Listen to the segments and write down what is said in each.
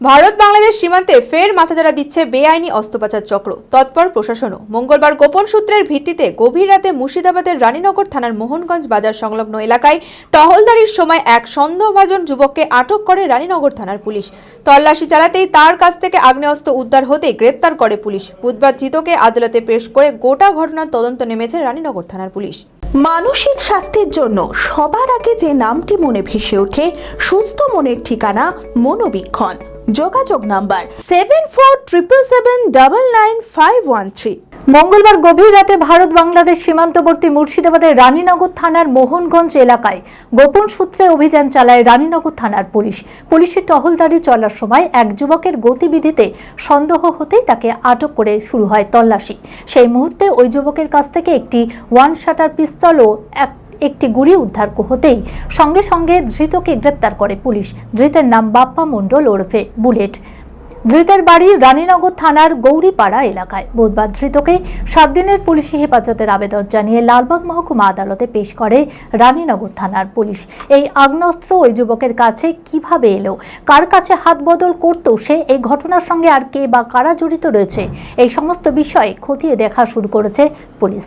ভারত বাংলাদেশ সীমান্তে ফের মাথাচাড়া দিচ্ছে বেআইনি অস্ত্রোপচার চক্র। তৎপর প্রশাসনও মঙ্গলবার গোপন সূত্রের ভিত্তিতে গভীর রাতে মুর্শিদাবাদের রানীনগর থানার মোহনগঞ্জ বাজার সংলগ্ন এলাকায় টহলদারির সময় এক সন্দেহভাজন যুবককে আটক করে রানীনগর থানার পুলিশ। তল্লাশি চালাতেই তার কাছ থেকে আগ্নেয়াস্ত্র উদ্ধার হতেই গ্রেপ্তার করে পুলিশ। বুধবার ধৃতকে আদালতে পেশ করে গোটা ঘটনার তদন্ত নেমেছে রানীনগর থানার পুলিশ। মানসিক স্বাস্থ্যের জন্য সবার আগে যে নামটি মনে ভেসে ওঠে, সুস্থ মনের ঠিকানা মনোবীক্ষণ। যোগাযোগ number seven four triple seven double nine five one three মঙ্গলবার গভীর রাতে ভারত বাংলাদেশ সীমান্তবর্তী মুর্শিদাবাদের রানীনগর থানার মোহনগঞ্জ এলাকায় গোপন সূত্রে অভিযান চালায় রানীনগর থানার পুলিশ। পুলিশের টহলদারি চলার সময় এক যুবকের গতিবিধিতে সন্দেহ হতেই তাকে আটক করে শুরু হয় তল্লাশি। সেই মুহূর্তে ওই যুবকের কাছ থেকে একটি ওয়ান শাটার পিস্তল ও এক একটি গুলি উদ্ধার হতেই সঙ্গে সঙ্গে ধৃতকে গ্রেপ্তার করে পুলিশ। ধৃতের নাম বাপ্পা মণ্ডল ওরফে বুলেট। ধৃতের বাড়ি রানীনগর থানার গৌরীপাড়া এলাকায়। বুধবার ধৃতকে সাত দিনের পুলিশি হেফাজতের আবেদন জানিয়ে লালবাগ মহকুমা আদালতে পেশ করে রানীনগর থানার পুলিশ। এই আগ্নেয়াস্ত্র ওই যুবকের কাছে কীভাবে এলো? কার কাছে হাত বদল করতো সে? এই ঘটনার সঙ্গে আর কে বা কারা জড়িত রয়েছে? এই সমস্ত বিষয়ে খতিয়ে দেখা শুরু করেছে পুলিশ।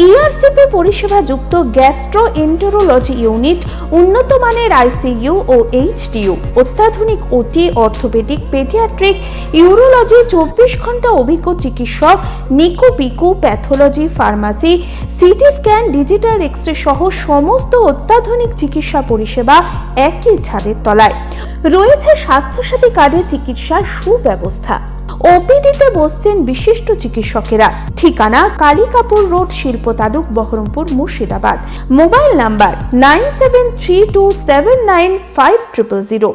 ইআরসিপি পরিষেবা যুক্ত গ্যাস্ট্রো এন্টোরোলজি ইউনিট উন্নত মানের আইসিইউ ও এইচডিইউ অত্যাধুনিক ওটি অর্থোপেডিক পেডিয়াট্রিক ইউরোলজি চব্বিশ ঘণ্টা অভিজ্ঞ চিকিৎসক, NICU PICU pathology pharmacy CT scan digital X ray সহ সমস্ত অত্যাধুনিক চিকিৎসা পরিষেবা একই ছাদের তলায়। রয়েছে স্বাস্থ্যসাথী কার্ডে চিকিৎসার সুব্যবস্থা। ওপিডিতে বসছেন বিশিষ্ট চিকিৎসকেরা। ঠিকানা কালিকাপুর রোড, শিল্প তালুক, Baharampur, Murshidabad. Mobile number nine seven three two seven nine five triple zero.